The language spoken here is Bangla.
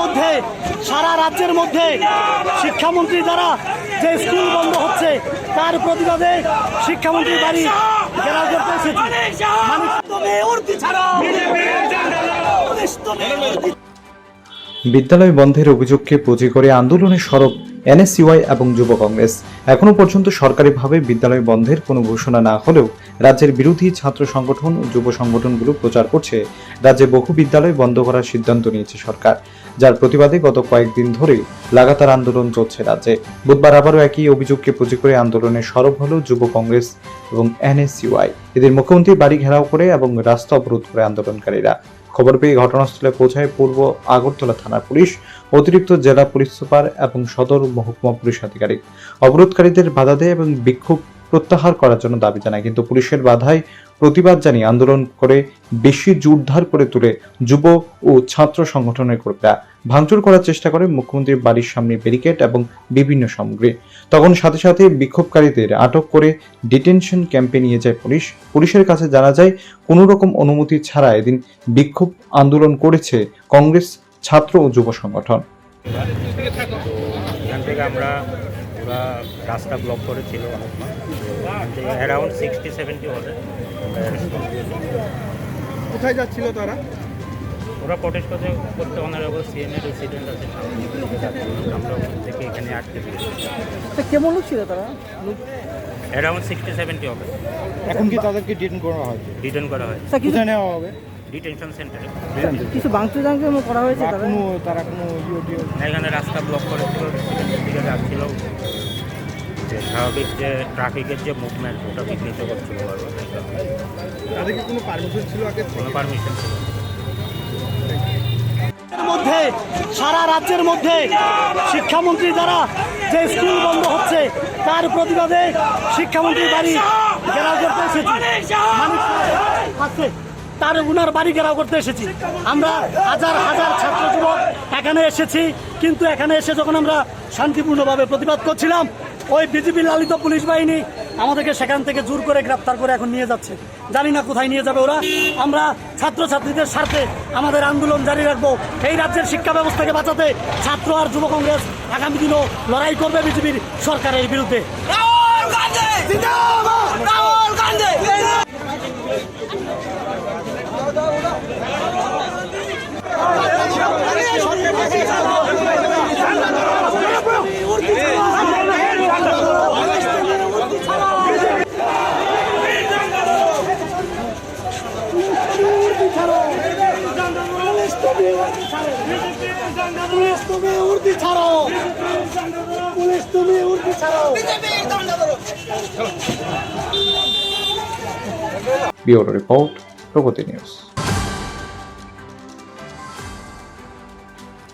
মধ্যে, সারা রাজ্যের মধ্যে শিক্ষামন্ত্রী দ্বারা যে স্কুল বন্ধ হচ্ছে, তার প্রতিবাদে শিক্ষামন্ত্রীর বাড়ি ঘেরাও করতে এসেছি। বিদ্যালয় বন্ধের অভিযোগকে পুঁজি করে আন্দোলনে সরব এনএসইউআই এবং যুব কংগ্রেস। এখনও পর্যন্ত সরকারিভাবে বিদ্যালয় বন্ধের কোনো ঘোষণা না হলেও রাজ্যের বিরোধী ছাত্র সংগঠন ও যুব সংগঠনগুলো প্রচার করছে। রাজ্যে বহু বিদ্যালয় বন্ধ করার সিদ্ধান্ত নিয়েছে সরকার, যার প্রতিবাদে গত কয়েকদিন ধরে লাগাতার আন্দোলন চলছে রাজ্যে। বুধবার আবারও একই অভিযোগকে পুঁজি করে আন্দোলনে সরব হল যুব কংগ্রেস এবং এনএসইউআই। এদের মুখ্যমন্ত্রী বাড়ি ঘেরাও করে এবং রাস্তা অবরোধ করে আন্দোলনকারীরা। খবর পেয়ে ঘটনাস্থলে পৌঁছায় পূর্ব আগরতলা থানার পুলিশ অতিরিক্ত জেলা পুলিশ সুপার এবং সদর মহকুমা পুলিশ আধিকারিক। অবরোধকারীদের বাধা দেয় এবং বিক্ষোভ প্রত্যাহার করার জন্য দাবি জানায়। কিন্তু পুলিশের বাধায় প্রতিবাদ জানিয়ে আন্দোলন করে বেশি জোরদার করে তুলে যুব ও ছাত্র সংগঠনের কর্মীরা। ভাঙচুর করার চেষ্টা করে মুখ্যমন্ত্রীর বাড়ির সামনে ব্যারিকেড এবং বিভিন্ন সামগ্রী। তখন সাথে সাথে বিক্ষোভকারীদের আটক করে ডিটেনশন ক্যাম্পে নিয়ে যায় পুলিশ। পুলিশের কাছে জানা যায়, কোনো রকম অনুমতি ছাড়া এদিন বিক্ষোভ আন্দোলন করেছে কংগ্রেস ছাত্র ও যুব সংগঠন। এখান থেকে আমরা ওরা রাস্তা ব্লক করেছিল অনেকক্ষণ অ্যারাউন্ড সিক্সটি সেভেন্টি হবে। কোথায় যাচ্ছিল তারা? ওরা প্রটেস্ট করতে করতে অনারেবল সিএম এর রেসিডেন্ট আছে। আমরা ওখান থেকে এখানে আটকে দিয়েছি। কেমন লোক ছিল তারা? অ্যারাউন্ড সিক্সটি সেভেন্টি হবে। এখন কি তাদেরকে ডিটেন করা হয়? ডিটেন করা হয়। কোথায় নেওয়া হবে? ডিটেনশন সেন্টারে কিছু ভাঙচুর টাঙচুর করা হয়েছে কোনো তারা কোনো ইয়ে এখানে রাস্তা ব্লক করেছিল দিকে যাচ্ছিল। যে স্বাভাবিক যে ট্রাফিকের যে মুভমেন্ট ওটা বিঘ্নিত করছিল। তাদেরকে কোনো পারমিশন ছিল আগে? কোনো পারমিশন ছিল মধ্যে সারা রাজ্যের মধ্যে শিক্ষামন্ত্রী দ্বারা যে স্কুল বন্ধ হচ্ছে তার প্রতিবাদে শিক্ষামন্ত্রীর বাড়ি করতে এসেছি মানুষ আছে। তার উনার বাড়ি ঘেরাও করতে এসেছি। আমরা হাজার হাজার ছাত্র যুবক এখানে এসেছি, কিন্তু এখানে এসে যখন আমরা শান্তিপূর্ণভাবে প্রতিবাদ করছিলাম, ওই বিজেপি লালিত পুলিশ বাহিনী আমাদেরকে সেখান থেকে জোর করে গ্রেপ্তার করে এখন নিয়ে যাচ্ছে। জানি না কোথায় নিয়ে যাবে ওরা। আমরা ছাত্রছাত্রীদের স্বার্থে আমাদের আন্দোলন জারি রাখব। এই রাজ্যের শিক্ষা ব্যবস্থাকে বাঁচাতে ছাত্র আর যুব কংগ্রেস আগামী দিনও লড়াই করবে বিজেপির সরকারের বিরুদ্ধে। পুলিশ তুমি উর্দি ছাড়ো পুলিশ তুমি উর্দি ছাড়ো ব্যুরো রিপোর্ট প্রগতি নিউজ।